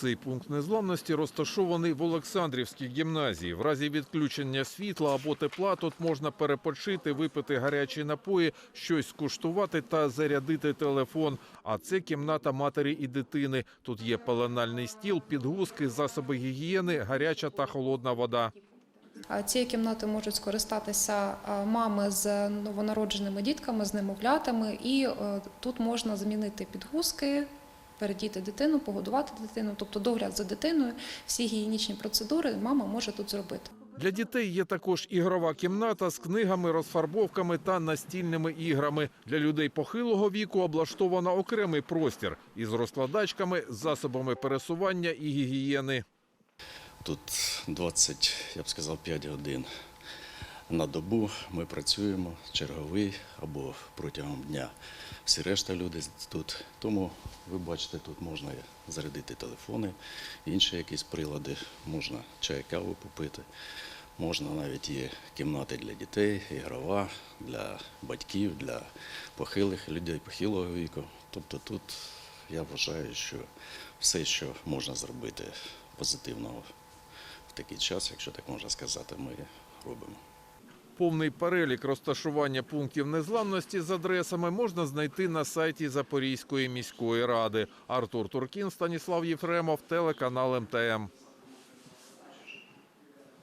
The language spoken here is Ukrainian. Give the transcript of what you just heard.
Цей пункт незламності розташований в Олександрівській гімназії. В разі відключення світла або тепла тут можна перепочити, випити гарячі напої, щось скуштувати та зарядити телефон. А це кімната матері і дитини. Тут є пеленальний стіл, підгузки, засоби гігієни, гаряча та холодна вода. Цією кімнатою можуть скористатися мами з новонародженими дітками, з немовлятами, і е, тут можна замінити підгузки, передіти дитину, погодувати дитину, тобто догляд за дитиною, всі гігієнічні процедури мама може тут зробити. Для дітей є також ігрова кімната з книгами, розфарбовками та настільними іграми. Для людей похилого віку облаштовано окремий простір із розкладачками, засобами пересування і гігієни. Тут 20, я б сказав, 5 годин на добу ми працюємо черговий або протягом дня. Всі решта люди тут. Тому ви бачите, тут можна зарядити телефони, інші якісь прилади, можна чай, каву попити. Можна навіть є кімнати для дітей, ігрова, для батьків, для похилих людей похилого віку. Тобто тут я вважаю, що все, що можна зробити позитивного в такий час, якщо так можна сказати, ми робимо. Повний перелік розташування пунктів незламності з адресами можна знайти на сайті Запорізької міської ради. Артур Туркін, Станіслав Єфремов, телеканал МТМ.